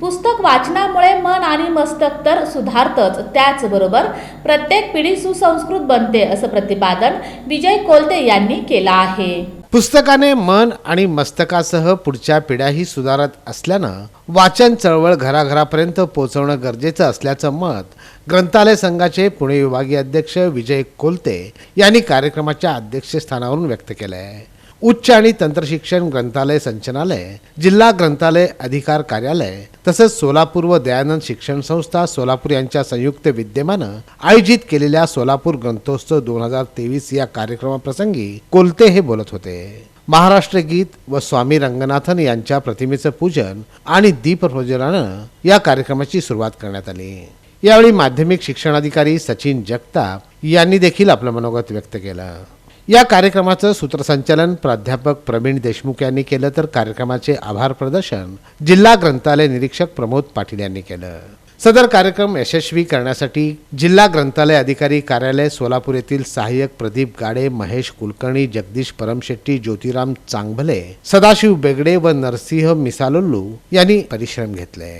पुस्तक वाचनामुळे मन आणि मस्तक तर सुधारतच त्याचबरोबर प्रत्येक पिढी सुसंस्कृत बनते असं प्रतिपादन विजय कोलते यांनी केलं आहे. पुस्तकाने मन आणि मस्तकासह पुढच्या पिढ्याही सुधारत असल्यानं वाचन चळवळ घराघरापर्यंत पोहोचवणं गरजेचं असल्याचं मत ग्रंथालय संघाचे पुणे विभागीय अध्यक्ष विजय कोलते यांनी कार्यक्रमाच्या अध्यक्षस्थानावरून व्यक्त केलं आहे उच्च आणि तंत्रशिक्षण ग्रंथालय संचनालय जिल्हा ग्रंथालय अधिकार कार्यालय तसंच सोलापूर व दयानंद शिक्षण संस्था सोलापूर यांच्या संयुक्त विद्यमानं आयोजित केलेल्या सोलापूर ग्रंथोत्सव दोन हजार तेवीस या कार्यक्रमाप्रसंगी कोलते हे बोलत होते. महाराष्ट्र गीत व स्वामी रंगनाथन यांच्या प्रतिमेचं पूजन आणि दीपप्रज्वलनानं या कार्यक्रमाची सुरुवात करण्यात आली. यावेळी माध्यमिक शिक्षणाधिकारी सचिन जगताप यांनी देखील आपलं मनोगत व्यक्त केलं. या कार्यक्रमाचं सूत्रसंचालन प्राध्यापक प्रवीण देशमुख यांनी केलं तर कार्यक्रमाचे आभार प्रदर्शन जिल्हा ग्रंथालय निरीक्षक प्रमोद पाटील यांनी केलं. सदर कार्यक्रम यशस्वी करण्यासाठी जिल्हा ग्रंथालय अधिकारी कार्यालय सोलापूर येथील सहाय्यक प्रदीप गाडे महेश कुलकर्णी जगदीश परमशेट्टी ज्योतिराम चांगभले सदाशिव बेगडे व नरसिंह मिसालोल्लू यांनी परिश्रम घेतले.